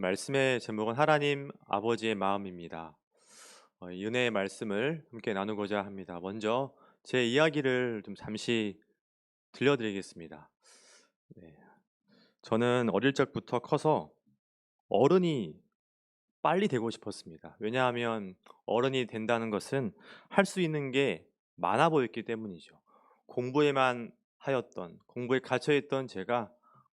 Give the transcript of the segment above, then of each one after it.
말씀의 제목은 하나님 아버지의 마음입니다. 어, 이 은혜의 말씀을 함께 나누고자 합니다. 먼저 제 이야기를 좀 잠시 들려드리겠습니다. 네. 저는 어릴 적부터 커서 어른이 빨리 되고 싶었습니다. 왜냐하면 어른이 된다는 것은 할 수 있는 게 많아 보였기 때문이죠. 공부에만 하였던 공부에 갇혀 있던 제가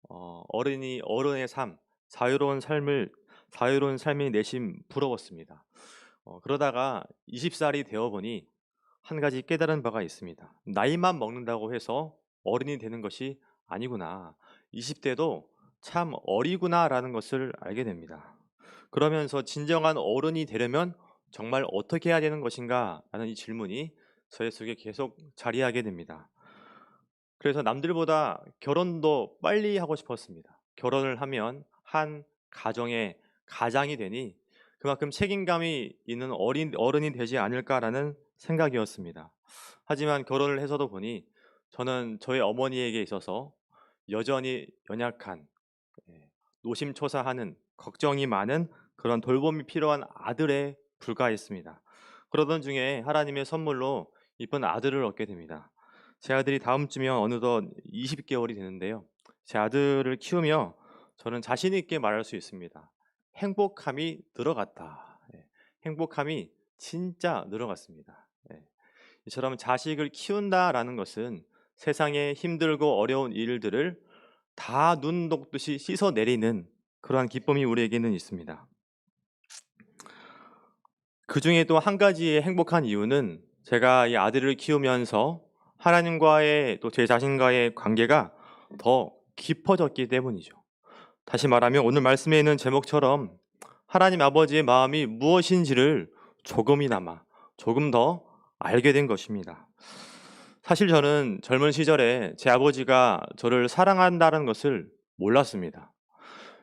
어, 어른이 어른의 삶, 자유로운 삶을 자유로운 삶이 내심 부러웠습니다. 어, 그러다가 20살이 되어 보니 한 가지 깨달은 바가 있습니다. 나이만 먹는다고 해서 어른이 되는 것이 아니구나. 20대도 참 어리구나라는 것을 알게 됩니다. 그러면서 진정한 어른이 되려면 정말 어떻게 해야 되는 것인가? 라는 이 질문이 저의 속에 계속 자리하게 됩니다. 그래서 남들보다 결혼도 빨리 하고 싶었습니다. 결혼을 하면 한 가정의 가장이 되니 그만큼 책임감이 있는 어린 어른이 되지 않을까라는 생각이었습니다. 하지만 결혼을 해서도 보니 저는 저희 어머니에게 있어서 여전히 연약한 예, 노심초사하는 걱정이 많은 그런 돌봄이 필요한 아들에 불과했습니다. 그러던 중에 하나님의 선물로 이쁜 아들을 얻게 됩니다. 제 아들이 다음 주면 어느덧 20개월이 되는데요. 제 아들을 키우며 저는 자신 있게 말할 수 있습니다. 행복함이 늘어갔다. 예, 행복함이 진짜 늘어갔습니다. 예, 이처럼 자식을 키운다라는 것은 세상의 힘들고 어려운 일들을 다 눈 녹듯이 씻어내리는 그러한 기쁨이 우리에게는 있습니다. 그 중에 또한 가지의 행복한 이유는 제가 이 아들을 키우면서 하나님과의 또 제 자신과의 관계가 더 깊어졌기 때문이죠. 다시 말하면 오늘 말씀에 있는 제목처럼 하나님 아버지의 마음이 무엇인지를 조금이나마 조금 더 알게 된 것입니다. 사실 저는 젊은 시절에 제 아버지가 저를 사랑한다는 것을 몰랐습니다.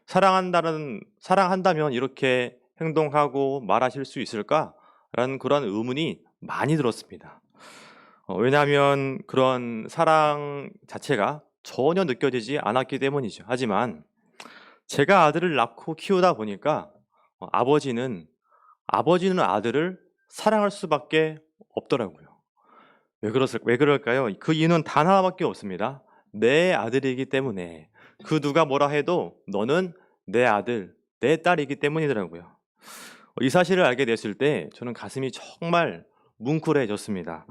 사랑한다는 사랑한다면 이렇게 행동하고 말하실 수 있을까라는 그런 의문이 많이 들었습니다. 어, 왜냐하면 그런 사랑 자체가 전혀 느껴지지 않았기 때문이죠. 하지만 제가 아들을 낳고 키우다 보니까 어, 아버지는 아버지는 아들을 사랑할 수밖에 없더라고요. 왜 그랬을 왜 그럴까요? 그 이유는 단 하나밖에 없습니다. 내 아들이기 때문에 그 누가 뭐라 해도 너는 내 아들, 내 딸이기 때문이더라고요. 이 사실을 알게 됐을 때 저는 가슴이 정말 뭉클해졌습니다.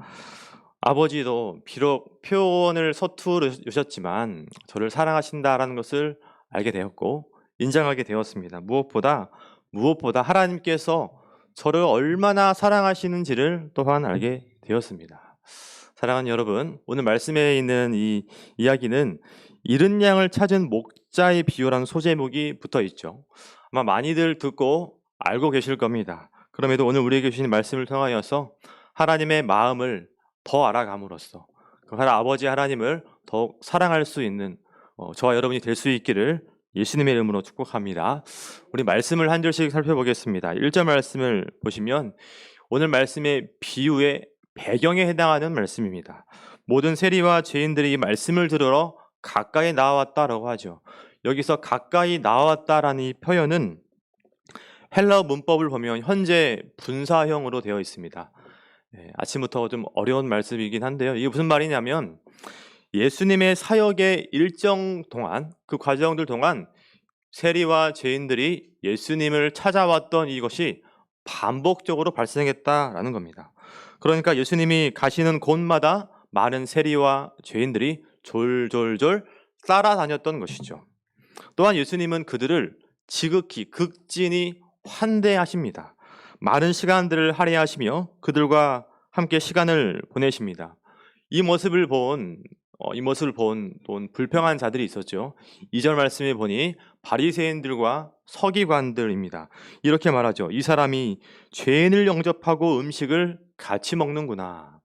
아버지도 비록 표현을 서투르셨지만 저를 사랑하신다라는 것을 알게 되었고 인정하게 되었습니다. 무엇보다 무엇보다 하나님께서 저를 얼마나 사랑하시는지를 또한 알게 되었습니다. 사랑하는 여러분, 오늘 말씀에 있는 이 이야기는 잃은 양을 찾은 목자의 비유라는 소제목이 붙어 있죠. 아마 많이들 듣고 알고 계실 겁니다. 그럼에도 오늘 우리에게 주신 말씀을 통하여서 하나님의 마음을 더 알아감으로써 그 아버지 하나님을 더욱 사랑할 수 있는 어, 저와 여러분이 될 수 있기를 예수님의 이름으로 축복합니다. 우리 말씀을 한 절씩 살펴보겠습니다. 1절 말씀을 보시면 오늘 말씀의 비유의 배경에 해당하는 말씀입니다. 모든 세리와 죄인들이 이 말씀을 들으러 가까이 나왔다라고 하죠. 여기서 가까이 나왔다라는 이 표현은 헬러 문법을 보면 현재 분사형으로 되어 있습니다. 네, 아침부터 좀 어려운 말씀이긴 한데요. 이게 무슨 말이냐면 예수님의 사역의 일정 동안 그 과정들 동안 세리와 죄인들이 예수님을 찾아왔던 이것이 반복적으로 발생했다라는 겁니다. 그러니까 예수님이 가시는 곳마다 많은 세리와 죄인들이 졸졸졸 따라다녔던 것이죠. 또한 예수님은 그들을 지극히 극진히 환대하십니다. 많은 시간들을 할애하시며 그들과 함께 시간을 보내십니다. 이 모습을 본 어, 이 모습을 본돈 불평한 자들이 있었죠. 2절 말씀에 보니 바리새인들과 서기관들입니다. 이렇게 말하죠. 이 사람이 죄인을 영접하고 음식을 같이 먹는구나.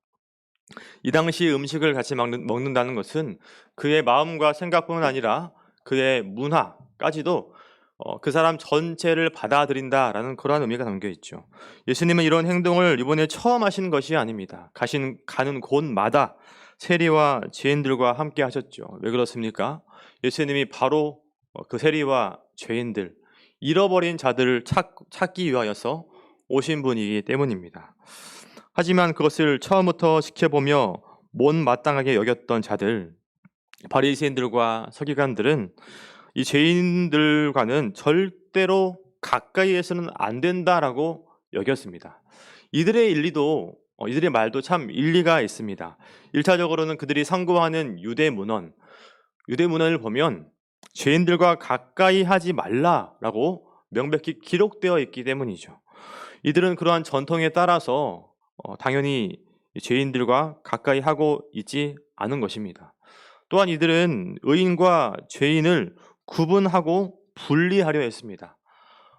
이 당시 음식을 같이 먹는, 먹는다는 것은 그의 마음과 생각뿐만 아니라 그의 문화까지도 어, 그 사람 전체를 받아들인다라는 그러한 의미가 담겨 있죠. 예수님은 이런 행동을 이번에 처음 하시는 것이 아닙니다. 가신 가는 곳마다 세리와 죄인들과 함께 하셨죠. 왜 그렇습니까? 예수님이 바로 어, 그 세리와 죄인들 잃어버린 자들을 찾, 찾기 위하여서 오신 분이기 때문입니다. 하지만 그것을 처음부터 지켜보며 못마땅하게 여겼던 자들, 바리새인들과 서기관들은 이 죄인들과는 절대로 가까이에서는 안 된다라고 여겼습니다. 이들의 일리도 어, 이들의 말도 참 일리가 있습니다. 일차적으로는 그들이 상고하는 유대 문헌, 유대 문헌을 보면 죄인들과 가까이 하지 말라라고 명백히 기록되어 있기 때문이죠. 이들은 그러한 전통에 따라서 어, 당연히 죄인들과 가까이 하고 있지 않은 것입니다. 또한 이들은 의인과 죄인을 구분하고 분리하려 했습니다.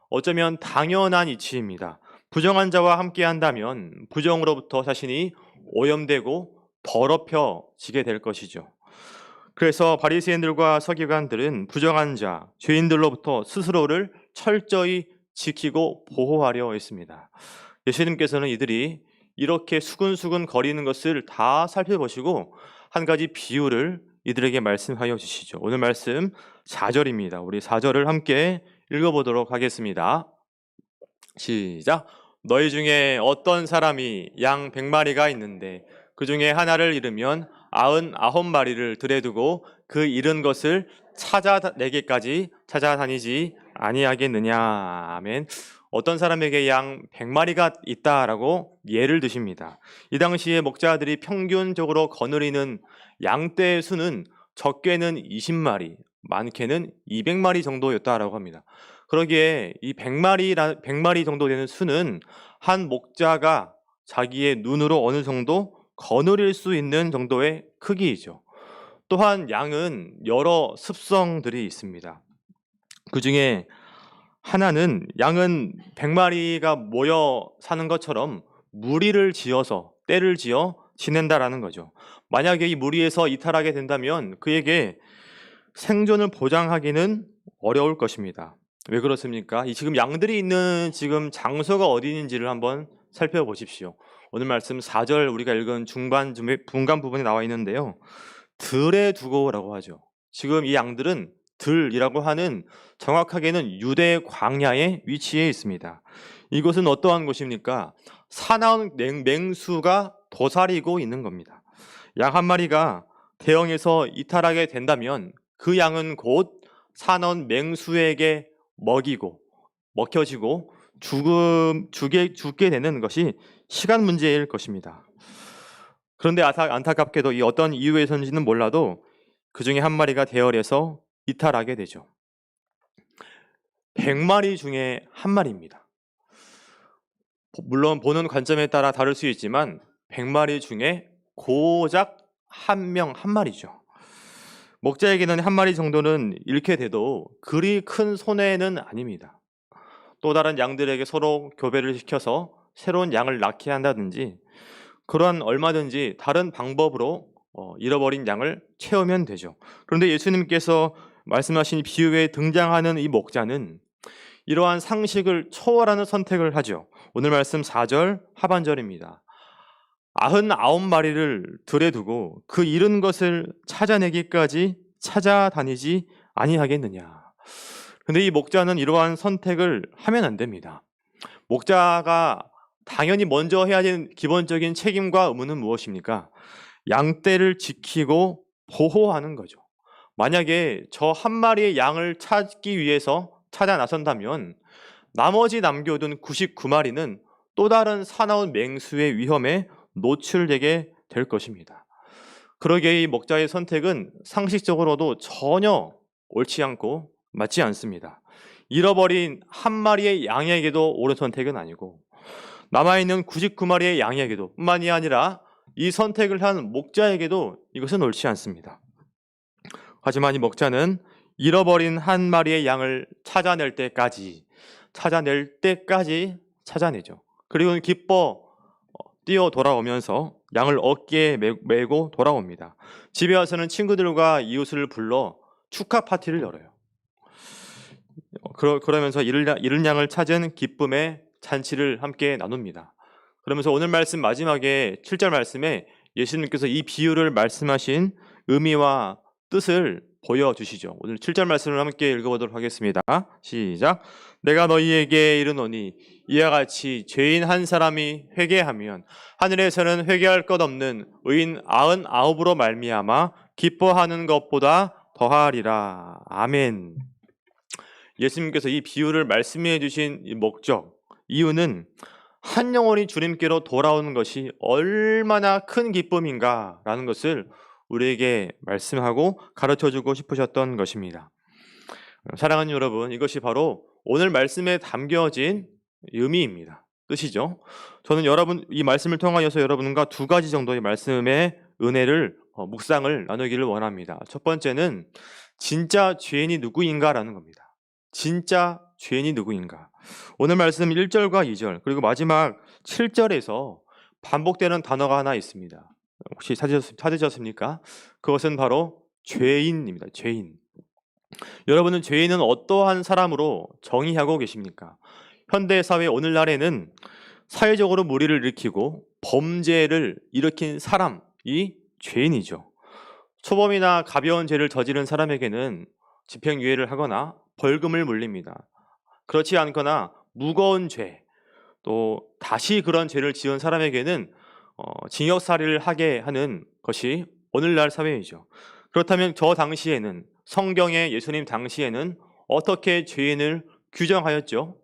어쩌면 당연한 이치입니다. 부정한 자와 함께 한다면 부정으로부터 자신이 오염되고 더럽혀지게 될 것이죠. 그래서 바리새인들과 서기관들은 부정한 자, 죄인들로부터 스스로를 철저히 지키고 보호하려 했습니다. 예수님께서는 이들이 이렇게 수근수근 거리는 것을 다 살펴보시고 한 가지 비유를 이들에게 말씀하여 주시죠. 오늘 말씀 4절입니다. 우리 4절을 함께 읽어보도록 하겠습니다. 시작. 너희 중에 어떤 사람이 양 100마리가 있는데 그 중에 하나를 잃으면 아흔 아홉 마리를 들에 두고 그 잃은 것을 찾아내기까지 찾아다니지 아니하겠느냐. 아멘. 어떤 사람에게 양 100마리가 있다라고 예를 드십니다. 이 당시에 목자들이 평균적으로 거느리는 양떼의 수는 적게는 20마리, 많게는 200마리 정도였다라고 합니다. 그러기에 이 100마리 100마리 정도 되는 수는 한 목자가 자기의 눈으로 어느 정도 거느릴 수 있는 정도의 크기이죠. 또한 양은 여러 습성들이 있습니다. 그 중에 하나는 양은 100마리가 모여 사는 것처럼 무리를 지어서 때를 지어 지낸다라는 거죠. 만약에 이 무리에서 이탈하게 된다면 그에게 생존을 보장하기는 어려울 것입니다. 왜 그렇습니까? 이 지금 양들이 있는 지금 장소가 어디 있는지를 한번 살펴보십시오. 오늘 말씀 4절 우리가 읽은 중반 분간 부분에 나와 있는데요. 들에 두고라고 하죠. 지금 이 양들은 들이라고 하는 정확하게는 유대 광야의 위치에 있습니다. 이곳은 어떠한 곳입니까? 사나운 맹수가 도사리고 있는 겁니다. 양 한 마리가 대형에서 이탈하게 된다면 그 양은 곧 사나운 맹수에게 먹이고 먹혀지고 죽음 죽게 죽게 되는 것이 시간 문제일 것입니다. 그런데 안타깝게도 이 어떤 이유에서인지는 몰라도 그 중에 한 마리가 대열에서 이탈하게 되죠. 100마리 중에 한 마리입니다. 물론 보는 관점에 따라 다를 수 있지만 100마리 중에 고작 한 명 한 마리죠. 목자에게는 한 마리 정도는 잃게 돼도 그리 큰 손해는 아닙니다. 또 다른 양들에게 서로 교배를 시켜서 새로운 양을 낳게 한다든지 그러한 얼마든지 다른 방법으로 어, 잃어버린 양을 채우면 되죠. 그런데 예수님께서 말씀하신 비유에 등장하는 이 목자는 이러한 상식을 초월하는 선택을 하죠. 오늘 말씀 4절 하반절입니다. 아흔 아홉 마리를 들에 두고 그 잃은 것을 찾아내기까지 찾아다니지 아니하겠느냐. 근데 이 목자는 이러한 선택을 하면 안 됩니다. 목자가 당연히 먼저 해야 되는 기본적인 책임과 의무는 무엇입니까? 양떼를 지키고 보호하는 거죠. 만약에 저 한 마리의 양을 찾기 위해서 찾아 나선다면 나머지 남겨둔 99마리는 또 다른 사나운 맹수의 위험에 노출되게 될 것입니다. 그러기에 이 목자의 선택은 상식적으로도 전혀 옳지 않고 맞지 않습니다. 잃어버린 한 마리의 양에게도 옳은 선택은 아니고 남아있는 99마리의 양에게도 뿐만이 아니라 이 선택을 한 목자에게도 이것은 옳지 않습니다. 하지만 이 목자는 잃어버린 한 마리의 양을 찾아낼 때까지 찾아낼 때까지 찾아내죠. 그리고 기뻐 뛰어 돌아오면서 양을 어깨에 메고 돌아옵니다. 집에 와서는 친구들과 이웃을 불러 축하 파티를 열어요. 그러, 그러면서 잃은 양을 찾은 기쁨의 잔치를 함께 나눕니다. 그러면서 오늘 말씀 마지막에 7절 말씀에 예수님께서 이 비유를 말씀하신 의미와 뜻을 보여주시죠. 오늘 7절 말씀을 함께 읽어보도록 하겠습니다. 시작. 내가 너희에게 이르노니 이와 같이 죄인 한 사람이 회개하면 하늘에서는 회개할 것 없는 의인 아흔 아홉으로 말미암아 기뻐하는 것보다 더하리라. 아멘. 예수님께서 이 비유를 말씀해 주신 이 목적, 이유는 한 영혼이 주님께로 돌아오는 것이 얼마나 큰 기쁨인가라는 것을 우리에게 말씀하고 가르쳐 주고 싶으셨던 것입니다. 사랑하는 여러분, 이것이 바로 오늘 말씀에 담겨진 의미입니다. 뜻이죠. 저는 여러분 이 말씀을 통하여서 여러분과 두 가지 정도의 말씀의 은혜를 어, 묵상을 나누기를 원합니다. 첫 번째는 진짜 죄인이 누구인가라는 겁니다. 진짜 죄인이 누구인가. 오늘 말씀 1절과 2절 그리고 마지막 7절에서 반복되는 단어가 하나 있습니다. 혹시 찾으셨, 찾으셨습니까? 그것은 바로 죄인입니다. 죄인. 여러분은 죄인은 어떠한 사람으로 정의하고 계십니까? 현대 사회 오늘날에는 사회적으로 무리를 일으키고 범죄를 일으킨 사람이 죄인이죠. 초범이나 가벼운 죄를 저지른 사람에게는 집행유예를 하거나 벌금을 물립니다. 그렇지 않거나 무거운 죄, 또 다시 그런 죄를 지은 사람에게는 어, 징역살이를 하게 하는 것이 오늘날 사회이죠. 그렇다면 저 당시에는 성경의 예수님 당시에는 어떻게 죄인을 규정하였죠?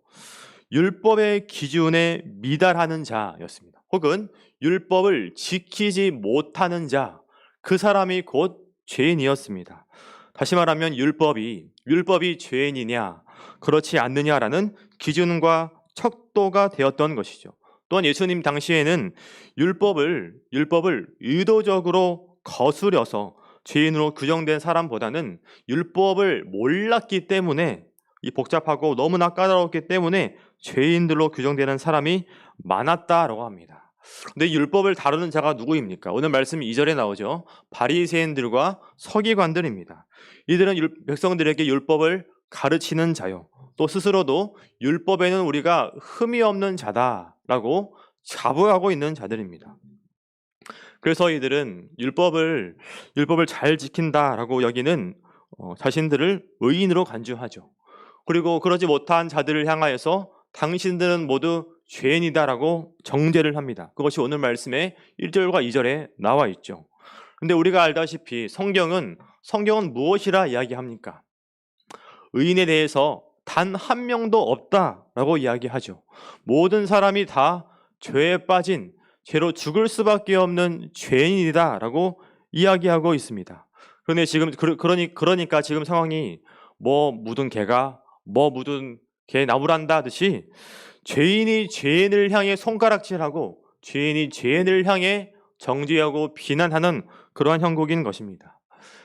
율법의 기준에 미달하는 자였습니다. 혹은 율법을 지키지 못하는 자, 그 사람이 곧 죄인이었습니다. 다시 말하면 율법이 율법이 죄인이냐 그렇지 않느냐라는 기준과 척도가 되었던 것이죠. 또한 예수님 당시에는 율법을 율법을 의도적으로 거스려서 죄인으로 규정된 사람보다는 율법을 몰랐기 때문에 이 복잡하고 너무나 까다롭기 때문에 죄인들로 규정되는 사람이 많았다라고 합니다. 근데 율법을 다루는 자가 누구입니까? 오늘 말씀 2절에 나오죠. 바리새인들과 서기관들입니다. 이들은 율- 백성들에게 율법을 가르치는 자요. 또 스스로도 율법에는 우리가 흠이 없는 자다라고 자부하고 있는 자들입니다. 그래서 이들은 율법을 율법을 잘 지킨다라고 여기는 어, 자신들을 의인으로 간주하죠. 그리고 그러지 못한 자들을 향하여서 당신들은 모두 죄인이다라고 정죄를 합니다. 그것이 오늘 말씀의 1절과 2절에 나와 있죠. 근데 우리가 알다시피 성경은 성경은 무엇이라 이야기합니까? 의인에 대해서 단 한 명도 없다라고 이야기하죠. 모든 사람이 다 죄에 빠진 죄로 죽을 수밖에 없는 죄인이다라고 이야기하고 있습니다. 그런데 지금 그- 그러니 그러니까 지금 상황이 뭐 묻은 개가 뭐 묻은 개 나무란다 듯이 죄인이 죄인을 향해 손가락질하고 죄인이 죄인을 향해 정죄하고 비난하는 그러한 형국인 것입니다.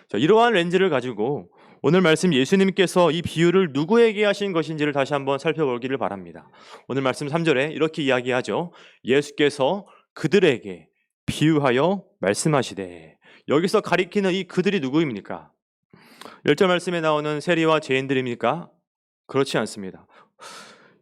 자, 이러한 렌즈를 가지고 오늘 말씀 예수님께서 이 비유를 누구에게 하신 것인지를 다시 한번 살펴보기를 바랍니다. 오늘 말씀 3절에 이렇게 이야기하죠. 예수께서 그들에게 비유하여 말씀하시되 여기서 가리키는 이 그들이 누구입니까? 열절 말씀에 나오는 세리와 죄인들입니까? 그렇지 않습니다.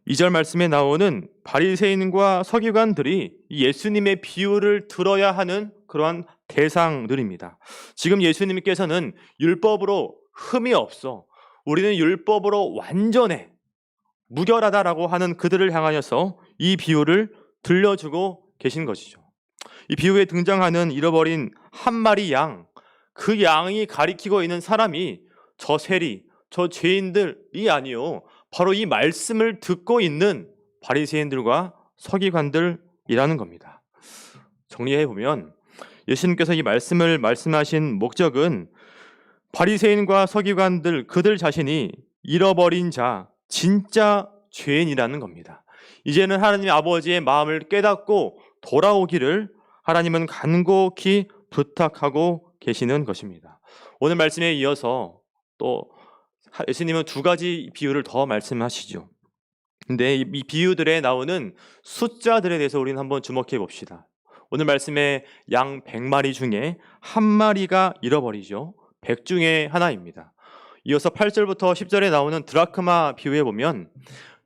2절 말씀에 나오는 바리새인과 서기관들이 이 예수님의 비유를 들어야 하는 그러한 대상들입니다. 지금 예수님께서는 율법으로 흠이 없어 우리는 율법으로 완전해 무결하다라고 하는 그들을 향하여서 이 비유를 들려주고 계신 것이죠. 이 비유에 등장하는 잃어버린 한 마리 양, 그 양이 가리키고 있는 사람이 저 세리, 저 죄인들이 아니요. 바로 이 말씀을 듣고 있는 바리새인들과 서기관들이라는 겁니다. 정리해 보면 예수님께서 이 말씀을 말씀하신 목적은 바리새인과 서기관들 그들 자신이 잃어버린 자 진짜 죄인이라는 겁니다. 이제는 하나님 아버지의 마음을 깨닫고 돌아오기를 하나님은 간곡히 부탁하고 계시는 것입니다. 오늘 말씀에 이어서 또 예수님은 두 가지 비유를 더 말씀하시죠. 근데 이이 비유들에 나오는 숫자들에 대해서 우리는 한번 주목해 봅시다. 오늘 말씀에 양 100마리 중에 한 마리가 잃어버리죠. 100 중에 하나입니다. 이어서 8절부터 10절에 나오는 드라크마 비유에 보면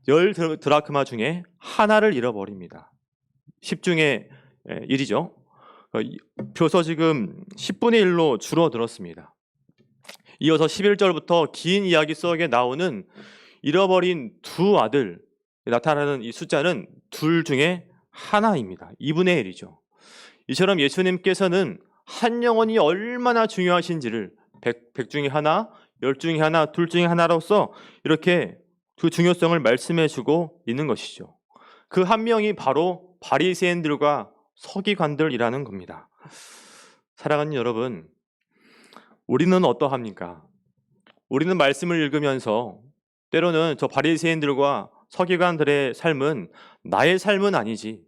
10 드라크마 중에 하나를 잃어버립니다. 10 중에 1이죠. 표서 지금 10분의 1로 줄어들었습니다. 이어서 11절부터 긴 이야기 속에 나오는 잃어버린 두 아들 나타나는 이 숫자는 둘 중에 하나입니다. 2분의 1이죠. 이처럼 예수님께서는 한 영혼이 얼마나 중요하신지를 백, 백 중에 하나, 열 중에 하나, 둘 중에 하나로서 이렇게 그 중요성을 말씀해 주고 있는 것이죠. 그 한 명이 바로 바리새인들과 서기관들이라는 겁니다. 사랑하는 여러분, 우리는 어떠합니까? 우리는 말씀을 읽으면서 때로는 저 바리새인들과 서기관들의 삶은 나의 삶은 아니지.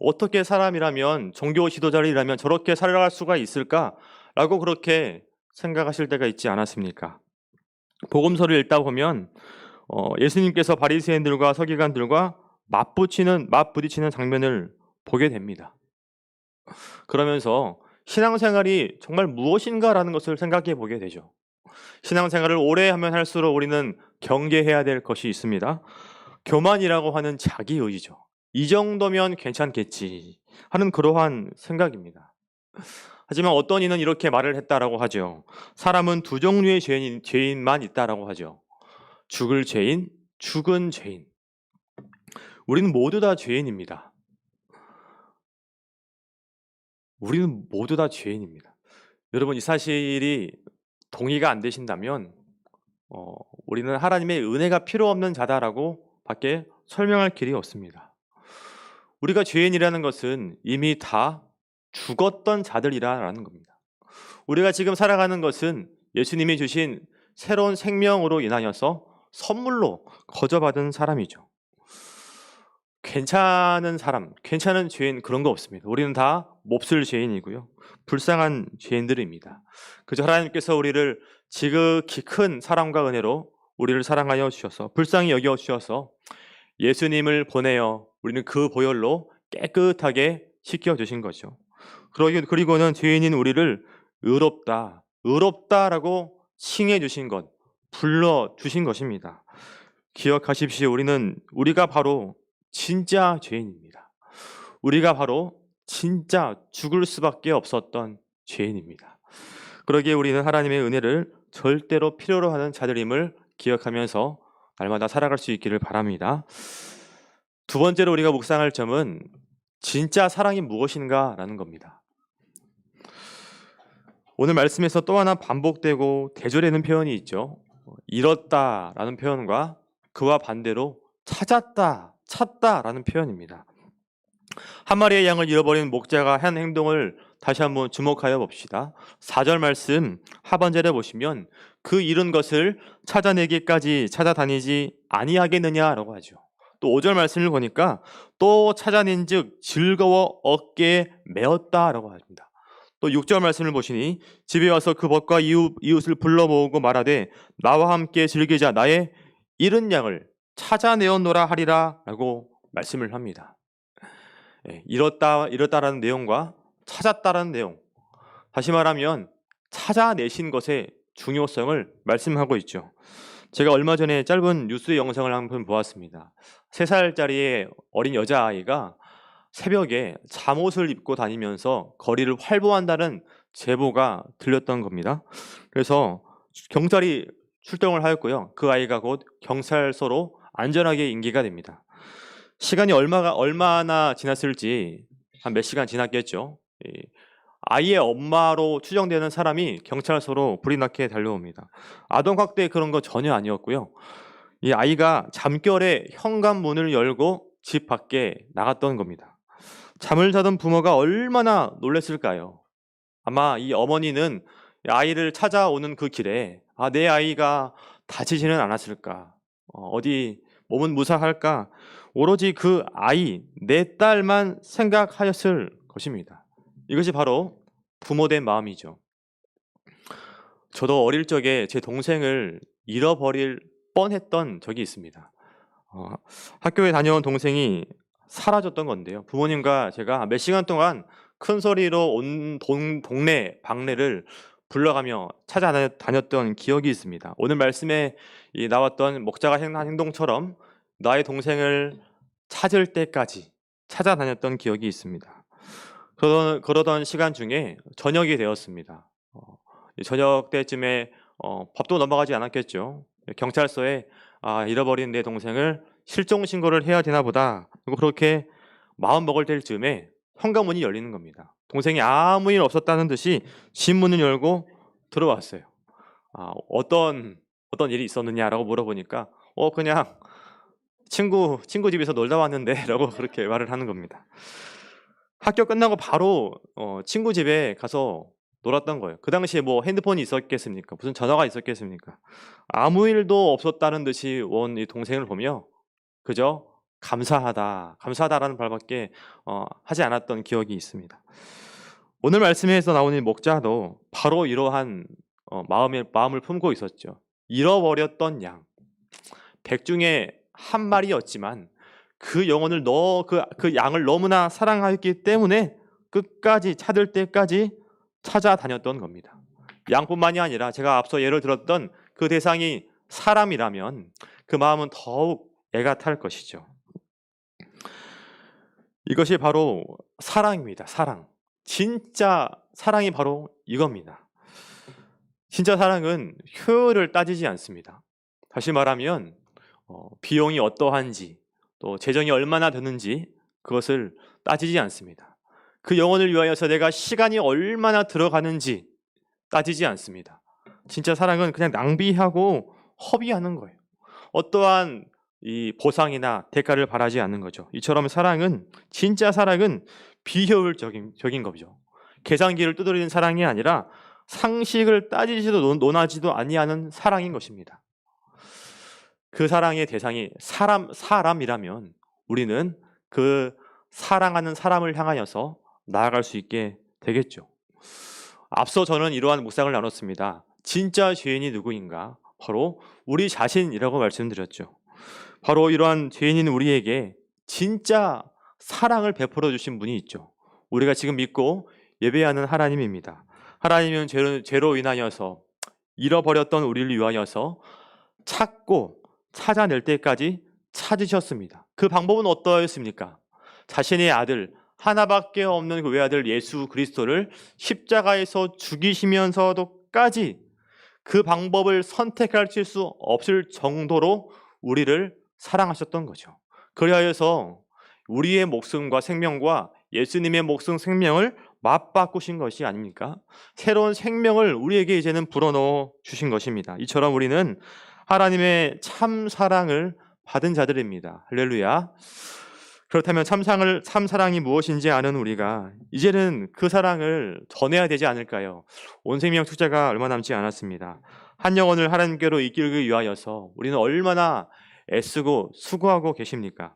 어떻게 사람이라면 종교 지도자이라면 저렇게 살아갈 수가 있을까라고 그렇게 생각하실 때가 있지 않았습니까? 복음서를 읽다 보면 어, 예수님께서 바리새인들과 서기관들과 맞붙이는 맞부딪히는 장면을 보게 됩니다. 그러면서 신앙생활이 정말 무엇인가라는 것을 생각해 보게 되죠. 신앙생활을 오래 하면 할수록 우리는 경계해야 될 것이 있습니다. 교만이라고 하는 자기 의지죠. 이 정도면 괜찮겠지 하는 그러한 생각입니다. 하지만 어떤 이는 이렇게 말을 했다라고 하죠. 사람은 두 종류의 죄인, 죄인만 있다라고 하죠. 죽을 죄인, 죽은 죄인. 우리는 모두 다 죄인입니다. 우리는 모두 다 죄인입니다. 여러분 이 사실이 동의가 안 되신다면 어, 우리는 하나님의 은혜가 필요 없는 자다라고 밖에 설명할 길이 없습니다. 우리가 죄인이라는 것은 이미 다 죽었던 자들이라는 겁니다. 우리가 지금 살아가는 것은 예수님이 주신 새로운 생명으로 인하여서 선물로 거저받은 사람이죠. 괜찮은 사람, 괜찮은 죄인 그런 거 없습니다. 우리는 다 몹쓸 죄인이고요. 불쌍한 죄인들입니다. 그저 하나님께서 우리를 지극히 큰 사랑과 은혜로 우리를 사랑하여 주셔서 불쌍히 여겨 주셔서 예수님을 보내어 우리는 그 보혈로 깨끗하게 씻겨 주신 거죠. 그리고는 죄인인 우리를 의롭다, 의롭다라고 칭해 주신 것, 불러 주신 것입니다. 기억하십시오. 우리는 우리가 바로 진짜 죄인입니다. 우리가 바로 진짜 죽을 수밖에 없었던 죄인입니다. 그러기에 우리는 하나님의 은혜를 절대로 필요로 하는 자들임을 기억하면서 날마다 살아갈 수 있기를 바랍니다. 두 번째로 우리가 묵상할 점은 진짜 사랑이 무엇인가라는 겁니다. 오늘 말씀에서 또 하나 반복되고 대조되는 표현이 있죠. 잃었다라는 표현과 그와 반대로 찾았다, 찾다라는 표현입니다. 한 마리의 양을 잃어버린 목자가 한 행동을 다시 한번 주목하여 봅시다. 4절 말씀 하반절에 보시면 그 잃은 것을 찾아내기까지 찾아다니지 아니하겠느냐라고 하죠. 또 5절 말씀을 보니까 또 찾아낸즉 즐거워 어깨에 메었다라고 합니다. 또 6절 말씀을 보시니 집에 와서 그 벗과 이웃, 이웃을 불러 모으고 말하되 나와 함께 즐기자 나의 잃은 양을 찾아내었노라 하리라라고 말씀을 합니다. 예, 잃었다 잃었다라는 내용과 찾았다라는 내용. 다시 말하면 찾아내신 것의 중요성을 말씀하고 있죠. 제가 얼마 전에 짧은 뉴스 영상을 한번 보았습니다. 3살짜리의 어린 여자아이가 새벽에 잠옷을 입고 다니면서 거리를 활보한다는 제보가 들렸던 겁니다. 그래서 경찰이 출동을 하였고요. 그 아이가 곧 경찰서로 안전하게 인계가 됩니다. 시간이 얼마가 얼마나 지났을지 한 몇 시간 지났겠죠. 아이의 엄마로 추정되는 사람이 경찰서로 불이 나게 달려옵니다. 아동 학대 그런 거 전혀 아니었고요. 이 아이가 잠결에 현관문을 열고 집 밖에 나갔던 겁니다. 잠을 자던 부모가 얼마나 놀랐을까요? 아마 이 어머니는 아이를 찾아오는 그 길에 아, 내 아이가 다치지는 않았을까? 어, 어디 몸은 무사할까? 오로지 그 아이, 내 딸만 생각하였을 것입니다. 이것이 바로 부모된 마음이죠. 저도 어릴 적에 제 동생을 잃어버릴 뻔했던 적이 있습니다. 어, 학교에 다녀온 동생이 사라졌던 건데요. 부모님과 제가 몇 시간 동안 큰 소리로 온 동, 동네 방네를 불러가며 찾아다녔던 기억이 있습니다. 오늘 말씀에 나왔던 목자가 행한 행동처럼 나의 동생을 찾을 때까지 찾아다녔던 기억이 있습니다. 그러던, 그러던 시간 중에 저녁이 되었습니다. 어, 저녁 때쯤에 어, 밥도 넘어가지 않았겠죠. 경찰서에 아, 잃어버린 내 동생을 실종 신고를 해야 되나 보다. 그렇게 마음 먹을 때쯤에 현관문이 열리는 겁니다. 동생이 아무 일 없었다는 듯이 집 문을 열고 들어왔어요. 아, 어떤 어떤 일이 있었느냐라고 물어보니까 어 그냥 친구 친구 집에서 놀다 왔는데라고 그렇게 말을 하는 겁니다. 학교 끝나고 바로 어, 친구 집에 가서 놀았던 거예요. 그 당시에 뭐 핸드폰이 있었겠습니까? 무슨 전화가 있었겠습니까? 아무 일도 없었다는 듯이 온이 동생을 보며 그저 감사하다, 감사하다라는 말밖에 어, 하지 않았던 기억이 있습니다. 오늘 말씀에서 나오는 목자도 바로 이러한 어, 마음의 마음을 품고 있었죠. 잃어버렸던 양, 백 중에 한 마리였지만 그 영혼을 너 그 그 양을 너무나 사랑하였기 때문에 끝까지 찾을 때까지 찾아다녔던 겁니다. 양뿐만이 아니라 제가 앞서 예를 들었던 그 대상이 사람이라면 그 마음은 더욱 애가 탈 것이죠. 이것이 바로 사랑입니다. 사랑. 진짜 사랑이 바로 이겁니다. 진짜 사랑은 효율을 따지지 않습니다. 다시 말하면 어, 비용이 어떠한지 또 재정이 얼마나 드는지 그것을 따지지 않습니다. 그 영혼을 위하여서 내가 시간이 얼마나 들어가는지 따지지 않습니다. 진짜 사랑은 그냥 낭비하고 허비하는 거예요. 어떠한 이 보상이나 대가를 바라지 않는 거죠. 이처럼 사랑은 진짜 사랑은 비효율적인 적인 거죠. 계산기를 두드리는 사랑이 아니라 상식을 따지지도 논- 논하지도 아니하는 사랑인 것입니다. 그 사랑의 대상이 사람 사람이라면 우리는 그 사랑하는 사람을 향하여서 나아갈 수 있게 되겠죠. 앞서 저는 이러한 묵상을 나눴습니다. 진짜 죄인이 누구인가? 바로 우리 자신이라고 말씀드렸죠. 바로 이러한 죄인인 우리에게 진짜 사랑을 베풀어 주신 분이 있죠. 우리가 지금 믿고 예배하는 하나님입니다. 하나님은 죄로, 죄로 인하여서 잃어버렸던 우리를 위하여서 찾고 찾아낼 때까지 찾으셨습니다. 그 방법은 어떠했습니까? 자신의 아들 하나밖에 없는 그 외아들 예수 그리스도를 십자가에서 죽이시면서도까지 그 방법을 선택할 수 없을 정도로 우리를 사랑하셨던 거죠. 그리하여서 우리의 목숨과 생명과 예수님의 목숨 생명을 맞바꾸신 것이 아닙니까? 새로운 생명을 우리에게 이제는 불어넣어 주신 것입니다. 이처럼 우리는 하나님의 참 사랑을 받은 자들입니다. 할렐루야. 그렇다면 참상을 참 사랑이 무엇인지 아는 우리가 이제는 그 사랑을 전해야 되지 않을까요? 온 생명 투자가 얼마 남지 않았습니다. 한 영혼을 하나님께로 이끌기 위하여서 우리는 얼마나 애쓰고 수고하고 계십니까?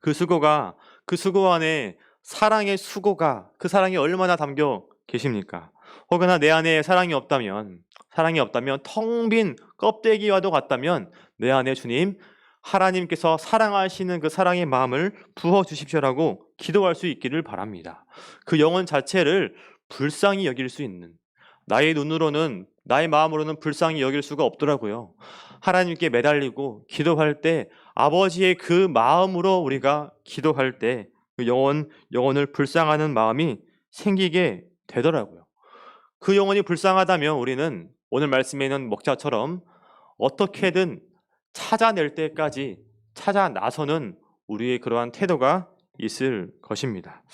그 수고가 그 수고 안에 사랑의 수고가 그 사랑이 얼마나 담겨 계십니까? 혹여나 내 안에 사랑이 없다면 사랑이 없다면 텅 빈 껍데기와도 같다면 내 안에 주님 하나님께서 사랑하시는 그 사랑의 마음을 부어 주십시오라고 기도할 수 있기를 바랍니다. 그 영혼 자체를 불쌍히 여길 수 있는 나의 눈으로는 나의 마음으로는 불쌍히 여길 수가 없더라고요. 하나님께 매달리고 기도할 때 아버지의 그 마음으로 우리가 기도할 때 그 영혼 영혼을 불쌍하는 마음이 생기게 되더라고요. 그 영혼이 불쌍하다면 우리는 오늘 말씀에 있는 목자처럼 어떻게든 찾아낼 때까지 찾아 나서는 우리의 그러한 태도가 있을 것입니다.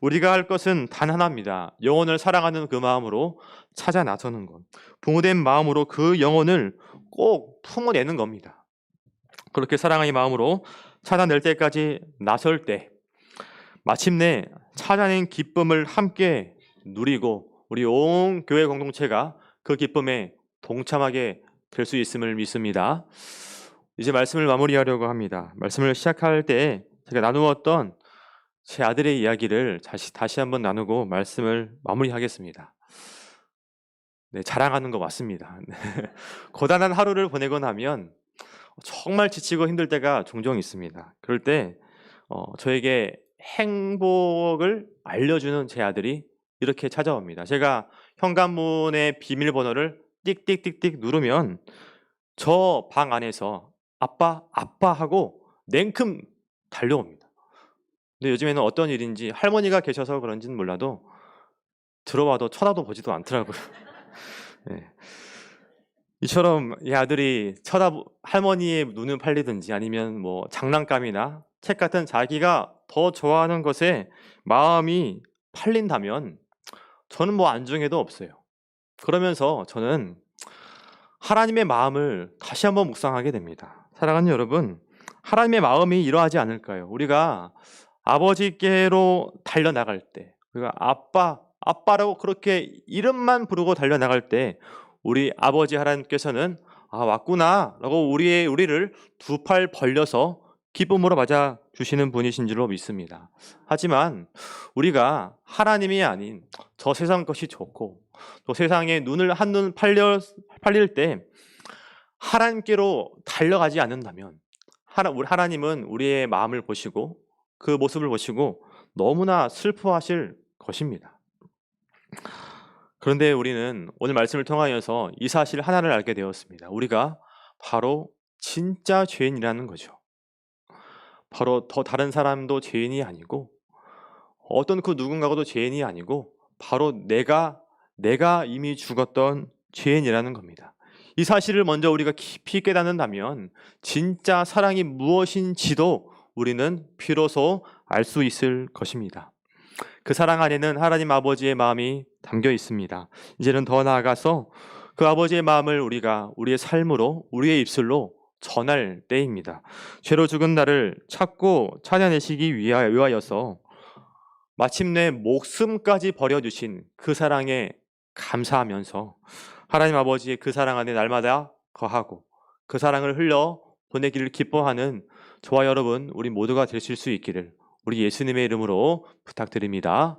우리가 할 것은 단 하나입니다. 영혼을 사랑하는 그 마음으로 찾아 나서는 것. 부모된 마음으로 그 영혼을 꼭 품어내는 겁니다. 그렇게 사랑의 마음으로 찾아낼 때까지 나설 때 마침내 찾아낸 기쁨을 함께 누리고 우리 온 교회 공동체가 그 기쁨에 동참하게 될 수 있음을 믿습니다. 이제 말씀을 마무리하려고 합니다. 말씀을 시작할 때 제가 나누었던 제 아들의 이야기를 다시 다시 한번 나누고 말씀을 마무리하겠습니다. 네, 자랑하는 거 맞습니다. 네. 고단한 하루를 보내고 나면 정말 지치고 힘들 때가 종종 있습니다. 그럴 때 어, 저에게 행복을 알려주는 제 아들이 이렇게 찾아옵니다. 제가 현관문의 비밀번호를 띡띡띡띡 누르면 저 방 안에서 아빠, 아빠 하고 냉큼 달려옵니다. 근데 요즘에는 어떤 일인지 할머니가 계셔서 그런지는 몰라도 들어와도 쳐다도 보지도 않더라고요. 네. 이처럼 이 아들이 쳐다 할머니의 눈을 팔리든지 아니면 뭐 장난감이나 책 같은 자기가 더 좋아하는 것에 마음이 팔린다면 저는 뭐 안중에도 없어요. 그러면서 저는 하나님의 마음을 다시 한번 묵상하게 됩니다. 사랑하는 여러분, 하나님의 마음이 이러하지 않을까요? 우리가 아버지께로 달려나갈 때, 우리가 아빠, 아빠라고 그렇게 이름만 부르고 달려나갈 때, 우리 아버지 하나님께서는 아 왔구나 라고 우리의 우리를 두 팔 벌려서 기쁨으로 맞아 주시는 분이신 줄로 믿습니다. 하지만 우리가 하나님이 아닌 저 세상 것이 좋고 또 세상에 눈을 한눈 팔려 팔릴 때 하나님께로 달려가지 않는다면 하나 하나님은 우리의 마음을 보시고 그 모습을 보시고 너무나 슬퍼하실 것입니다. 그런데 우리는 오늘 말씀을 통하여서 이 사실 하나를 알게 되었습니다. 우리가 바로 진짜 죄인이라는 거죠. 바로 더 다른 사람도 죄인이 아니고 어떤 그 누군가도 죄인이 아니고 바로 내가 내가 이미 죽었던 죄인이라는 겁니다. 이 사실을 먼저 우리가 깊이 깨닫는다면 진짜 사랑이 무엇인지도 우리는 비로소 알 수 있을 것입니다. 그 사랑 안에는 하나님 아버지의 마음이 담겨 있습니다. 이제는 더 나아가서 그 아버지의 마음을 우리가 우리의 삶으로 우리의 입술로 전할 때입니다. 죄로 죽은 나를 찾고 찾아내시기 위하- 위하여서 마침내 목숨까지 버려주신 그 사랑에 감사하면서 하나님 아버지의 그 사랑 안에 날마다 거하고 그 사랑을 흘려 보내기를 기뻐하는 저와 여러분 우리 모두가 되실 수 있기를 우리 예수님의 이름으로 부탁드립니다.